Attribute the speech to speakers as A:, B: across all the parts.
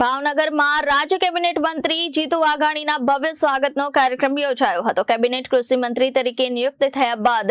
A: ભાવનગરમાં રાજ્ય કેબિનેટ મંત્રી જીતુ વાઘાણીના ભવ્ય સ્વાગતનો કાર્યક્રમ યોજાયો હતો. કેબિનેટ કૃષિ મંત્રી તરીકે નિયુક્ત થયા બાદ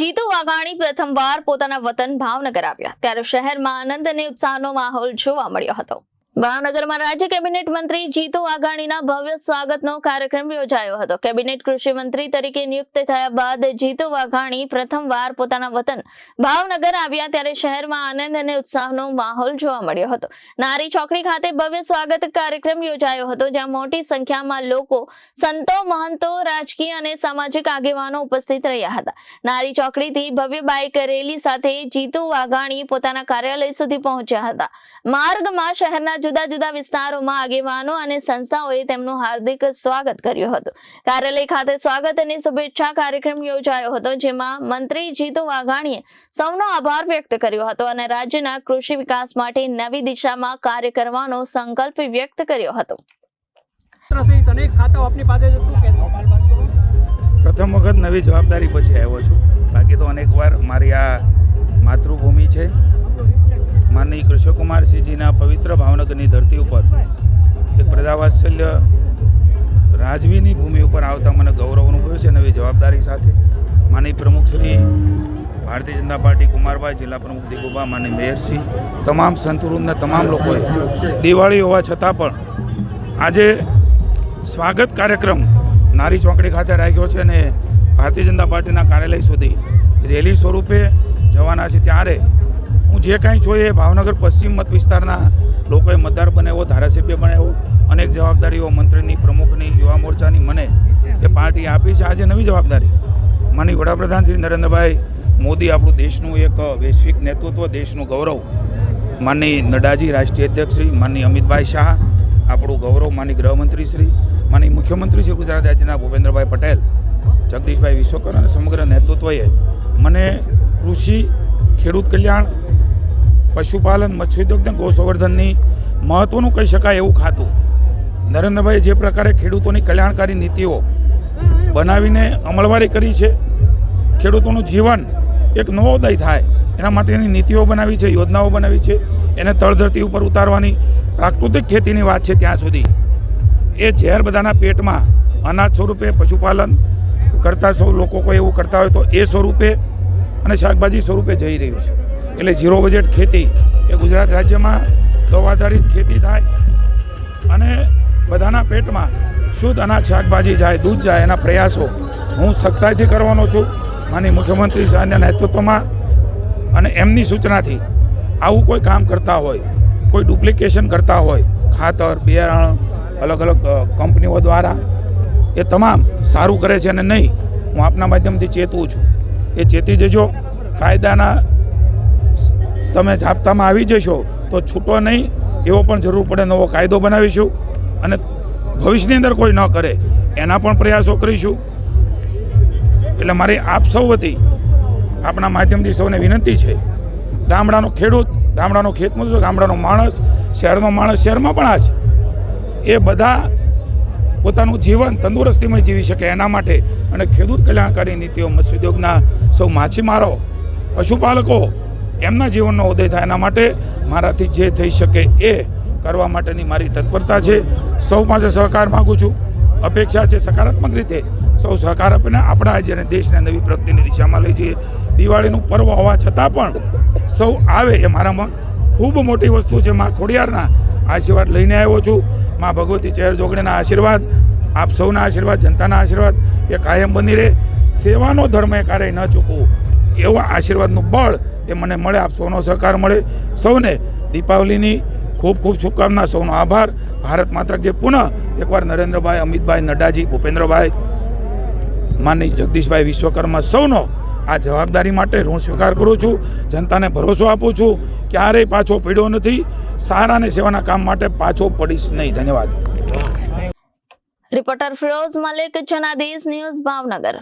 A: જીતુ વાઘાણી પ્રથમવાર પોતાના વતન ભાવનગર આવ્યા. ત્યારે શહેરમાં આનંદ અને ઉત્સાહનો માહોલ જોવા મળ્યો હતો. ભાવનગરમાં રાજ્ય કેબિનેટ મંત્રી જીતુ વાઘાણીના ભવ્ય સ્વાગતનો કાર્યક્રમ યોજાયો હતો. કેબિનેટ કૃષિ મંત્રી તરીકે નિયુક્ત થયા બાદ જીતુ વાઘાણી પ્રથમવાર પોતાના વતન ભાવનગર આવ્યા ત્યારે શહેરમાં આનંદ અને ઉત્સાહનો માહોલ જોવા મળ્યો હતો. નારી ચોકડી ખાતે ભવ્ય સ્વાગત કાર્યક્રમ યોજાયો હતો, જ્યાં મોટી સંખ્યામાં લોકો, સંતો, મહંતો રાજકીય અને સામાજિક આગેવાનો ઉપસ્થિત રહ્યા હતા. નારી ચોકડીથી ભવ્ય બાઇક રેલી સાથે જીતુ વાઘાણી પોતાના કાર્યાલય સુધી પહોંચ્યા હતા. માર્ગમાં શહેરના જુદા જુદા વિસ્તારોમાં આગેવાનો અને સંસ્થાઓએ તેમનું હાર્દિક સ્વાગત કર્યું હતું. કાર્યાલય ખાતે સ્વાગત અને શુભેચ્છા કાર્યક્રમ યોજાયો હતો, જેમાં મંત્રી જીતુ વાઘાણીએ સૌનો આભાર વ્યક્ત કર્યો હતો અને રાજ્યના કૃષિ વિકાસ માટે નવી દિશામાં કાર્ય કરવાનો સંકલ્પ વ્યક્ત કર્યો હતો.
B: અનેક
C: પ્રથમ વખત નવી જવાબદારી પછી આવ્યો છું. બાકી તો અનેકવાર મારી આ માતૃભૂમિ છે. માનની કૃષ્ણકુમારસિંહજીના પવિત્ર ભાવનગરની ધરતી ઉપર એક પ્રજાવાત્સલ્ય રાજવીની ભૂમિ ઉપર આવતા મને ગૌરવ અનુભવ્યો છે નવી જવાબદારી સાથે. માની પ્રમુખ શ્રી ભારતીય જનતા પાર્ટી કુમારભાઈ, જિલ્લા પ્રમુખ દિગુભા માની મેયરસિંહ તમામ સંતવૃંદના તમામ લોકોએ દિવાળી હોવા છતાં પણ આજે સ્વાગત કાર્યક્રમ નારી ચોકડી ખાતે રાખ્યો છે અને ભારતીય જનતા પાર્ટીના કાર્યાલય સુધી રેલી સ્વરૂપે જવાના છે. ત્યારે હું જે કાંઈ જોઈએ ભાવનગર પશ્ચિમ મત વિસ્તારના લોકોએ મતદાર બનાવ્યો ધારાસભ્ય બનાવ્યો અનેક જવાબદારીઓ મંત્રીની, પ્રમુખની, યુવા મોરચાની મને એ પાર્ટી આપી છે. આજે નવી જવાબદારી. માની વડાપ્રધાન શ્રી નરેન્દ્રભાઈ મોદી આપણું દેશનું એક વૈશ્વિક નેતૃત્વ, દેશનું ગૌરવ. માનની નડાજી રાષ્ટ્રીય અધ્યક્ષ શ્રી માનની અમિતભાઈ શાહ આપણું ગૌરવ. માની ગૃહમંત્રી શ્રી માની મુખ્યમંત્રી શ્રી ગુજરાત રાજ્યના ભૂપેન્દ્રભાઈ પટેલ, જગદીશભાઈ વિશ્વકર અને સમગ્ર નેતૃત્વએ મને કૃષિ, ખેડૂત કલ્યાણ, પશુપાલન, મત્સ્યોદ્યોગ અને ગૌસંવર્ધનની મહત્ત્વનું કહી શકાય એવું ખાતું. નરેન્દ્રભાઈ જે પ્રકારે ખેડૂતોની કલ્યાણકારી નીતિઓ બનાવીને અમલવારી કરી છે, ખેડૂતોનું જીવન એક નવોદય થાય, એના માટેની નીતિઓ બનાવી છે, યોજનાઓ બનાવી છે, એને તળધરતી ઉપર ઉતારવાની પ્રાકૃતિક ખેતીની વાત છે ત્યાં સુધી. એ ઝેર બધાના પેટમાં અનાજ સ્વરૂપે પશુપાલન કરતા સૌ લોકો કોઈ એવું કરતા હોય તો એ સ્વરૂપે અને શાકભાજી સ્વરૂપે જઈ રહ્યું છે. એટલે ઝીરો બજેટ ખેતી એ ગુજરાત રાજ્યમાં ગૌ આધારિત ખેતી થાય અને બધાના પેટમાં શુદ્ધ અનાજ, શાકભાજી જાય, દૂધ જાય એના પ્રયાસો હું સખ્તાઈથી કરવાનો છું. માની મુખ્યમંત્રી સાહેબના નેતૃત્વમાં અને એમની સૂચનાથી આવું કોઈ કામ કરતા હોય, કોઈ ડુપ્લિકેશન કરતા હોય, ખાતર, બિયારણ અલગ અલગ કંપનીઓ દ્વારા એ તમામ સારું કરે છે અને નહીં, હું આપના માધ્યમથી ચેતવું છું. એ ચેતી જજો. કાયદાના તમે જાપ્તામાં આવી જશો તો છૂટો નહીં, એવો પણ જરૂર પડે નવો કાયદો બનાવીશું અને ભવિષ્યની અંદર કોઈ ન કરે, એના પણ પ્રયાસો કરીશું. એટલે મારી આપ સૌ વતી આપણા માધ્યમથી સૌને વિનંતી છે. ગામડાનો ખેડૂત, ગામડાનો ખેતમજૂર, ગામડાનો માણસ, શહેરનો માણસ, શહેરમાં પણ આ છે એ બધા પોતાનું જીવન તંદુરસ્તીમાં જીવી શકે એના માટે અને ખેડૂત કલ્યાણકારી નીતિઓ મત્સ્યોદ્યોગના સૌ માછીમારો, પશુપાલકો એમના જીવનનો ઉદય થાય એના માટે મારાથી જે થઈ શકે એ કરવા માટેની મારી તત્પરતા છે. સૌ પાસે સહકાર માગું છું. અપેક્ષા છે સકારાત્મક રીતે સૌ સહકાર આપીને આપણા જેને દેશને નવી પ્રગતિની દિશામાં લઈ જઈએ. દિવાળીનું પર્વ હોવા છતાં પણ સૌ આવે એ મારામાં ખૂબ મોટી વસ્તુ છે. મા ખોડિયારના આશીર્વાદ લઈને આવ્યો છું. મા ભગવતી ચહેર જોગણીના આશીર્વાદ, આપ સૌના આશીર્વાદ, જનતાના આશીર્વાદ, એ કાયમ બની રહે. સેવાનો ધર્મ એ ક્યારેય ન ચૂકવું. એવા આશીર્વાદનું બળ એ મને મળે, આપ સૌનો સહકાર મળે. સૌને દીપાવલીની ખૂબ ખૂબ શુભકામના, સૌનો આભાર. ભારત માતા જે પુનઃ એકવાર નરેન્દ્રભાઈ, અમિતભાઈ, નડ્ડાજી, ભૂપેન્દ્રભાઈ માની જગદીશભાઈ વિશ્વકર્મા સૌનો આ જવાબદારી માટે હું સ્વીકાર કરું છું. જનતાને ભરોસો આપું છું. ક્યારેય પાછો પીડ્યો નથી. સારા અને સેવાના કામ માટે પાછો પડીશ નહીં. ધન્યવાદ.
A: Reporter Firoz Malik, Janadesh news Bhavnagar.